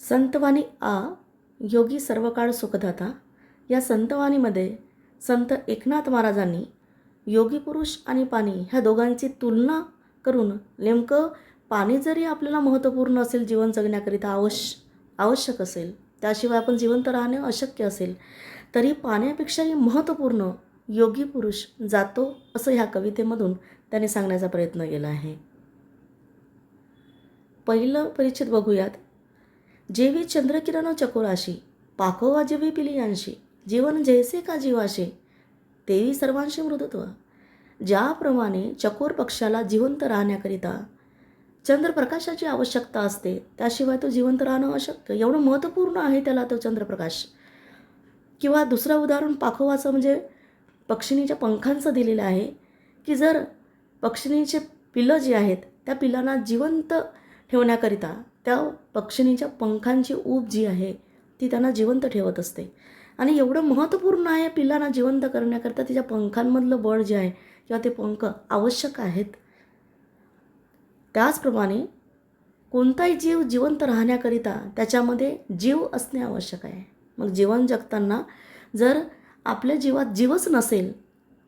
संतवाणी आ योगी सर्वकाळ सुखदाता. या संतवाणीमध्ये संत एकनाथ महाराजांनी योगी पुरुष आणि पाणी ह्या दोघांची तुलना करून नेमकं पाणी जरी आपल्याला महत्त्वपूर्ण असेल जीवन जगण्याकरिता आवश्य आवश्यक असेल त्याशिवाय आपण जिवंत राहणे अशक्य असेल तरी पाण्यापेक्षाही महत्त्वपूर्ण योगी पुरुष जातो असं ह्या कवितेमधून त्याने सांगण्याचा प्रयत्न केला आहे. पहिलं परिचित बघूयात. जेवी चंद्रकिरण चकोराशी पाखोवा जेवी पिलियांशी जीवन जैसे का जीवाशी तेवी सर्वांशी मृदत्व. ज्याप्रमाणे चकोर पक्षाला जिवंत राहण्याकरिता चंद्रप्रकाशाची आवश्यकता असते त्याशिवाय तो जिवंत राहणं अशक्य. एवढं महत्त्वपूर्ण आहे त्याला तो चंद्रप्रकाश. किंवा दुसरं उदाहरण पाखोवाचं म्हणजे पक्षिणीच्या पंखांचं दिलेलं आहे की जर पक्षिणीचे पिलं जी आहेत त्या पिलांना जिवंत ठेवण्याकरिता त्या पक्षिणीच्या पंखांची ऊब जी आहे ती त्यांना जिवंत ठेवत असते. आणि एवढं महत्त्वपूर्ण आहे पिलांना जिवंत करण्याकरिता तिच्या पंखांमधलं बळ जे आहे किंवा ते पंख आवश्यक आहेत. त्याचप्रमाणे कोणताही जीव जिवंत राहण्याकरिता त्याच्यामध्ये जीव असणे आवश्यक आहे. मग जीवन जगताना जर आपल्या जीवात जीवच नसेल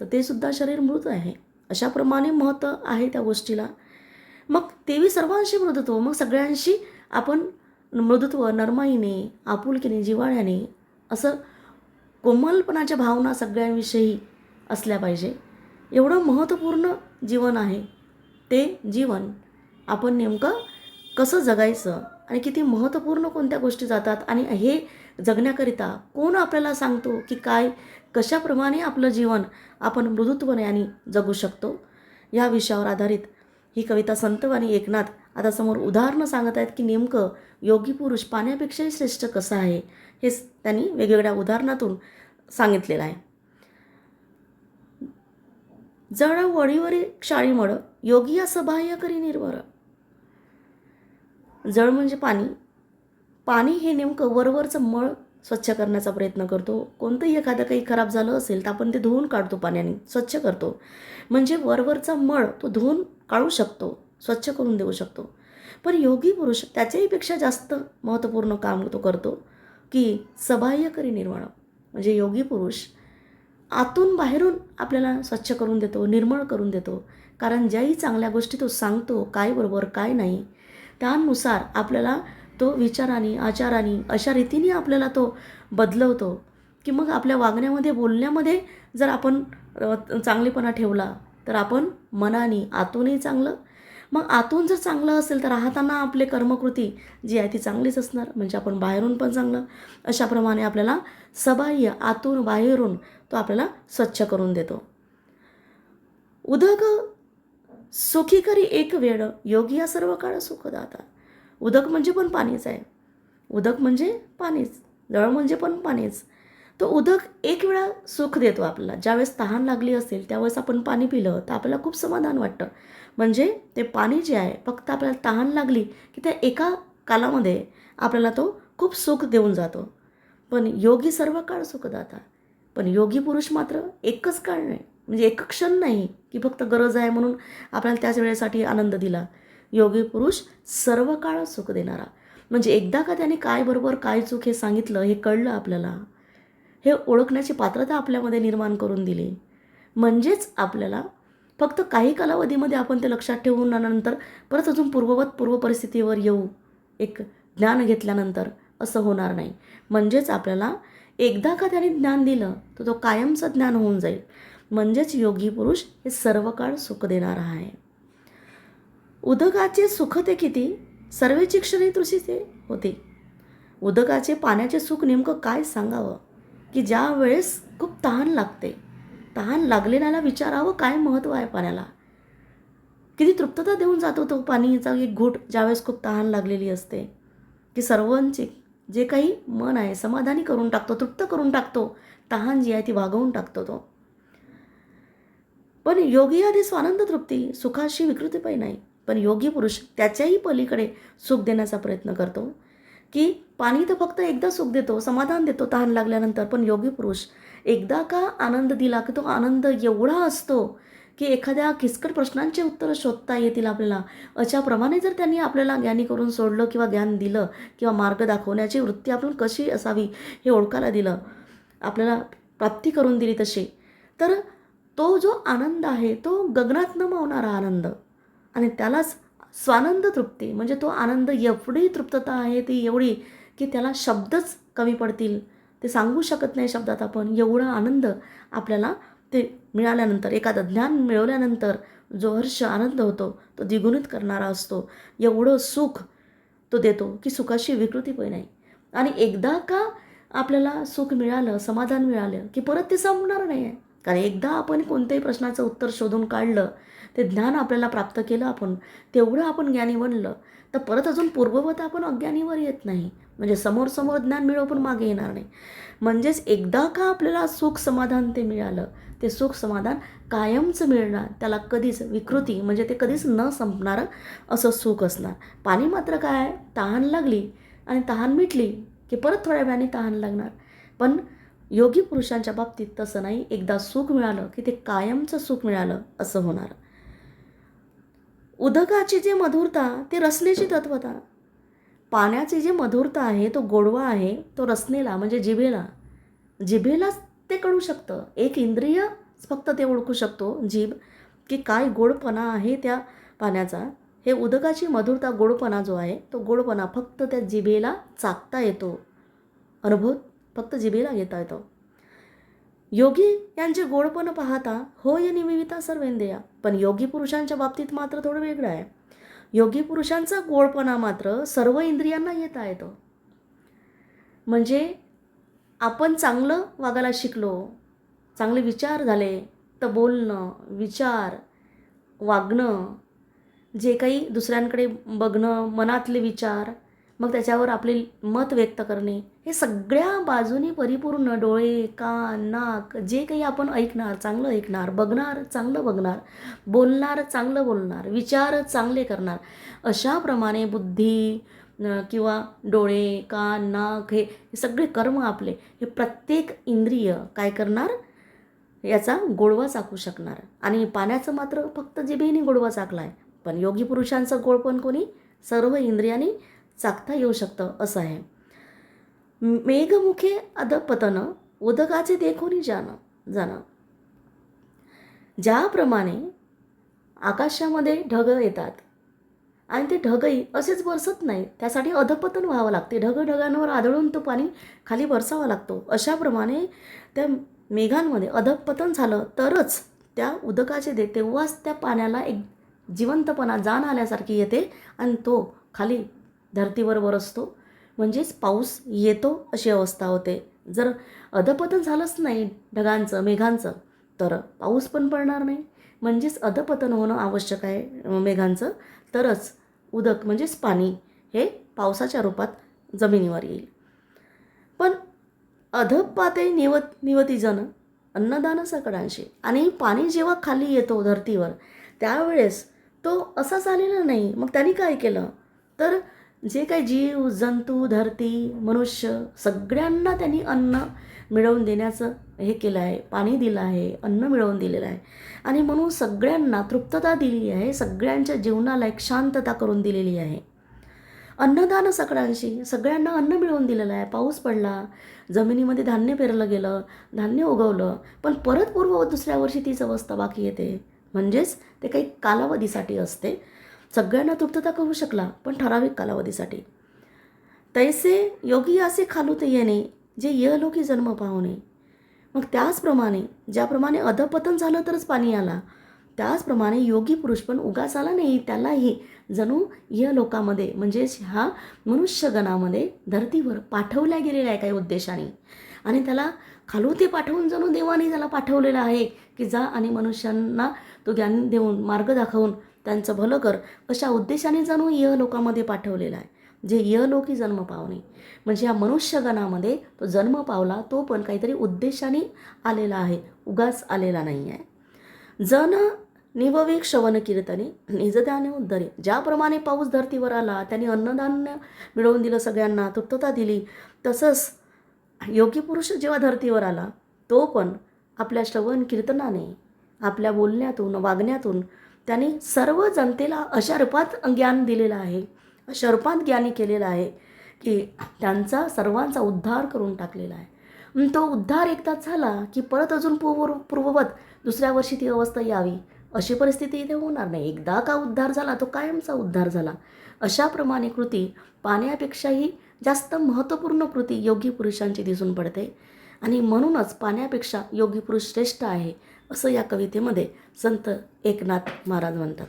तर ते सुद्धा शरीर मृत आहे. अशाप्रमाणे महत्त्व आहे त्या गोष्टीला. मग तेवी सर्वांशी मृदत्व मग सगळ्यांशी आपण मृदुत्व नरमाईने आपुलकीने जिवाळ्याने असं कोमलपणाच्या भावना सगळ्यांविषयी असल्या पाहिजे. एवढं महत्त्वपूर्ण जीवन आहे ते जीवन. आपण नेमकं कसं जगायचं आणि किती महत्त्वपूर्ण कोणत्या गोष्टी जातात आणि हे जगण्याकरिता कोण आपल्याला सांगतो की काय कशाप्रमाणे आपलं जीवन आपण मृदुत्वने आणि जगू शकतो या विषयावर आधारित ही कविता संतवाणी एकनाथ आता समोर उदाहरणं सांगत आहेत की नेमकं योगी पुरुष पाण्यापेक्षाही श्रेष्ठ कसं आहे हे त्यांनी वेगवेगळ्या उदाहरणातून सांगितलेलं आहे. जळ वळीवरी क्षाळीमळ योगी असबाह्य करी निर्वर जळ म्हणजे पाणी. पाणी हे नेमकं वरवरचं मळ स्वच्छ करण्याचा प्रयत्न करतो. कोणतंही एखादं काही खराब झालं असेल तर आपण ते धुवून काढतो पाण्याने स्वच्छ करतो. म्हणजे वरवरचा मळ तो धुवून काढू शकतो स्वच्छ करून देऊ शकतो. पण योगी पुरुष त्याच्याहीपेक्षा जास्त महत्त्वपूर्ण काम तो करतो की सबाह्य करी निर्माण. म्हणजे योगी पुरुष आतून बाहेरून आपल्याला स्वच्छ करून देतो निर्मळ करून देतो. कारण ज्याही चांगल्या गोष्टी तो सांगतो काय बरोबर काय नाही त्यानुसार आपल्याला तो विचाराने आचाराने अशा रीतीने आपल्याला तो बदलवतो की मग आपल्या वागण्यामध्ये बोलण्यामध्ये जर आपण चांगलेपणा ठेवला तर आपण मनाने आतूनही चांगलं. मग आतून जर चांगलं असेल तर राहताना आपले कर्मकृती जी आहे ती चांगलीच असणार. म्हणजे आपण बाहेरून पण चांगलं. अशाप्रमाणे आपल्याला सबाह्य आतून बाहेरून तो आपल्याला स्वच्छ करून देतो. उदक सुखी करी एक वेळ योगी या सर्व काळ सुखदाता. उदक म्हणजे पण पाणीच आहे. उदक म्हणजे पाणीच जळ म्हणजे पण पाणीच. तो उदक एक वेळा सुख देतो आपल्याला. ज्यावेळेस तहान लागली असेल त्यावेळेस आपण पाणी पिलं तर आपल्याला खूप समाधान वाटतं. म्हणजे ते पाणी जे आहे फक्त आपल्याला तहान लागली की त्या एका कालामध्ये आपल्याला तो खूप सुख देऊन जातो. पण योगी सर्व काळ सुखदाता. पण योगी पुरुष मात्र एकच काळ नाही. म्हणजे एक क्षण नाही की फक्त गरज आहे म्हणून आपल्याला त्याच वेळेसाठी आनंद दिला. योगी पुरुष सर्व काळ सुख देणारा. म्हणजे एकदा का त्याने काय बरोबर काय चूक हे सांगितलं हे कळलं आपल्याला? हे ओळखण्याची पात्रता आपल्यामध्ये निर्माण करून दिली. म्हणजेच आपल्याला फक्त काही कालावधीमध्ये आपण ते लक्षात ठेवून नंतर परत अजून पूर्ववत पूर्व परिस्थितीवर येऊ एक ज्ञान घेतल्यानंतर असं होणार नाही. म्हणजेच आपल्याला एकदा का त्याने ज्ञान दिलं तर तो कायमचं ज्ञान होऊन जाईल. म्हणजेच योगी पुरुष हे सर्व काळ सुख देणारा आहे. उदकाचे सुख ते किती? सर्वेची क्षणी ते होते. उदकाचे पाण्याचे सुख नेमकं काय सांगावं? की ज्या वेळेस खूप तहान लागते. तहान लागलेल्याला विचारावं काय महत्त्व आहे पाण्याला? किती तृप्तता देऊन जातो तो पाणीचा एक घोट ज्यावेळेस खूप तहान लागलेली असते. की सर्वांचे जे काही मन आहे समाधानी करून टाकतो तृप्त करून टाकतो तहान जी आहे ती भागवून टाकतो तो. पण योगी आधी स्वानंद तृप्ती सुखाशी विकृतीपायी नाही पण योगी पुरुष त्याच्याही पलीकडे सुख देण्याचा प्रयत्न करतो. की पाणी तर फक्त एकदा सुख देतो समाधान देतो तहान लागल्यानंतर पण योगी पुरुष एकदा का आनंद दिला की तो आनंद एवढा असतो की एखाद्या किचकट प्रश्नांचे उत्तरं शोधता येतील आपल्याला. अशाप्रमाणे जर त्यांनी आपल्याला ज्ञानी करून सोडलं किंवा ज्ञान दिलं किंवा मार्ग दाखवण्याची वृत्ती आपण कशी असावी हे ओळखायला दिलं आपल्याला प्राप्ती करून दिली तशी तर तो जो आनंद आहे तो गगनात न मावणारा आनंद. आणि त्यालाच स्वानंद तृप्ती. म्हणजे तो आनंद एवढी तृप्तता आहे ती एवढी की त्याला शब्दच कमी पडतील. ते सांगू शकत नाही शब्दात आपण. एवढा आनंद आपल्याला ते मिळाल्यानंतर एखादं ज्ञान मिळवल्यानंतर जो हर्ष आनंद होतो तो द्विगुणित करणारा असतो. एवढं सुख तो देतो की सुखाशी विकृती पण नाही. आणि एकदा का आपल्याला सुख मिळालं समाधान मिळालं की परत ते संपणार नाही आहे कारण एकदा आपण कोणत्याही प्रश्नाचं उत्तर शोधून काढलं ते ज्ञान आपल्याला प्राप्त केलं आपण तेवढं आपण ज्ञानी बनलं तर परत अजून पूर्ववत आपण अज्ञानीवर येत नाही. म्हणजे समोर समोर ज्ञान मिळव पण मागे येणार नाही. म्हणजेच एकदा का आपल्याला सुख समाधान ते मिळालं ते सुख समाधान कायमचं मिळणार त्याला कधीच विकृती म्हणजे ते कधीच न संपणारं असं सुख असणार. पाणी मात्र काय तहान लागली आणि तहान मिटली की परत थोड्या वेळाने तहान लागणार. पण योगी पुरुषांच्या बाबतीत तसं नाही. एकदा सुख मिळालं की ते कायमचं सुख मिळालं असं होणार. उदकाची जी मधुरता ती रसनेची तत्वता. पाण्याची जी मधुरता आहे तो गोडवा आहे तो रसनेला म्हणजे जिभेला. जिभेलाच ते कळू शकतं. एक इंद्रिय फक्त ते ओळखू शकतो जीभ की काय गोडपणा आहे त्या पाण्याचा. हे उदकाची मधुरता गोडपणा जो आहे तो गोडपणा फक्त त्या जिभेला चाकता येतो. अनुभव फक्त जिभेला घेता येतो. योगी यांचे गोडपण पाहता होय निमिविता सर्वेंद्रिया पण योगी पुरुषांच्या बाबतीत मात्र थोडं वेगळं आहे. योगी पुरुषांचा गोडपणा मात्र सर्व इंद्रियांना येता येतो म्हणजे आपण चांगलं वागायला शिकलो चांगले विचार झाले तर बोलणं विचार वागणं जे काही दुसऱ्यांकडे बघणं मनातले विचार मग त्याच्यावर आपले मत व्यक्त करणे हे सगळ्या बाजूनी परिपूर्ण डोळे कान नाक जे काही आपण ऐकणार चांगलं ऐकणार बघणार चांगलं बघणार बोलणार चांगलं बोलणार विचार चांगले करणार अशाप्रमाणे बुद्धी किंवा डोळे कान नाक हे हे सगळे कर्म आपले हे प्रत्येक इंद्रिय काय करणार? याचा गोडवा चाकू शकणार. आणि पाण्याचं मात्र फक्त जिभेने गोडवा चाकला आहे पण योगी पुरुषांचं गोडपण कोणी? सर्व इंद्रियांनी चाकता येऊ शकतं असं आहे. मेघमुखे अधपतनं उदकाचे देखोनी जाणं जाणं. ज्याप्रमाणे आकाशामध्ये ढग येतात आणि ते ढगही असेच बरसत नाही त्यासाठी अधपतन व्हावं लागते. ढग ढगांवर आदळून तो पाणी खाली बरसावा लागतो. अशाप्रमाणे त्या मेघांमध्ये अधपतन झालं तरच त्या उदकाचे दे तेव्हाच त्या पाण्याला एक जिवंतपणा जाण आल्यासारखी येते आणि तो खाली धरतीवर बरसतो म्हणजेच पाऊस येतो अशी अवस्था होते. जर अधपतन झालंच नाही ढगांचं मेघांचं तर पाऊस पण पडणार नाही. म्हणजेच अधपतन होणं आवश्यक आहे मेघांचं. तरच उदक म्हणजेच पाणी हे पावसाच्या रूपात जमिनीवर येईल. पण अधपाते निवत निवतीजन अन्नदान सकडांशी. आणि पाणी जेव्हा खाली येतो धरतीवर त्यावेळेस तो असाच आलेला नाही. मग त्यांनी काय केलं? तर जे काही जीव जंतू धरती मनुष्य सगळ्यांना त्यांनी अन्न मिळवून देण्याचं हे केलं आहे पाणी दिलं आहे अन्न मिळवून दिलेलं आहे. आणि म्हणून सगळ्यांना तृप्तता दिली आहे सगळ्यांच्या जीवनाला एक शांतता करून दिलेली आहे. अन्नदान सगळ्यांशी सगळ्यांना अन्न मिळवून दिलेलं आहे. पाऊस पडला जमिनीमध्ये धान्य पेरलं गेलं धान्य उगवलं पण परत पूर्व दुसऱ्या वर्षी तीच अवस्था बाकी येते. म्हणजेच ते काही कालावधीसाठी असते. सगळ्यांना तृप्तता करू शकला पण ठराविक कालावधीसाठी. तैसे योगी असे खालूत येणे जे यलोकी जन्म पाहुणे. मग त्याचप्रमाणे ज्याप्रमाणे अधपतन झालं तरच पाणी आला त्याचप्रमाणे योगी पुरुष पण उगाच आला नाही त्यालाही जणू य लोकामध्ये म्हणजेच ह्या मनुष्यगणामध्ये धर्तीवर पाठवल्या गेलेल्या आहे काही उद्देशाने. आणि त्याला खालू ते पाठवून जणू देवाने त्याला पाठवलेलं आहे की जा आणि मनुष्यांना तो ज्ञान देऊन मार्ग दाखवून त्यांचं भलं कर अशा उद्देशाने जणू यह लोकामध्ये पाठवलेला आहे जे यलोकी जन्म पावणे. म्हणजे या मनुष्यगणामध्ये तो जन्म पावला तो पण काहीतरी उद्देशाने आलेला आहे उगाच आलेला नाही आहे जन निववेक श्रवण कीर्तने निजदाने उद्धरे. ज्याप्रमाणे पाऊस धर्तीवर आला त्यांनी अन्नधान्य मिळवून दिलं सगळ्यांना तृप्तता दिली तसंच योगी पुरुष जेव्हा धर्तीवर आला तो पण आपल्या श्रवण कीर्तनाने आपल्या बोलण्यातून वागण्यातून त्यांनी सर्व जनतेला अशा रूपात ज्ञान दिलेलं आहे अशा रूपात ज्ञानी केलेलं आहे की त्यांचा सर्वांचा उद्धार करून टाकलेला आहे. तो उद्धार एकदाच झाला की परत अजून पूर्व पूर्ववत दुसऱ्या वर्षी ती अवस्था यावी अशी परिस्थिती इथे होणार नाही. एकदा का उद्धार झाला तो कायमचा उद्धार झाला. अशाप्रमाणे कृती पाण्यापेक्षाही जास्त महत्त्वपूर्ण कृती योगी पुरुषांची दिसून पडते. आणि म्हणूनच पाण्यापेक्षा योगी पुरुष श्रेष्ठ आहे असं या कवितेमध्ये संत एकनाथ महाराज म्हणतात.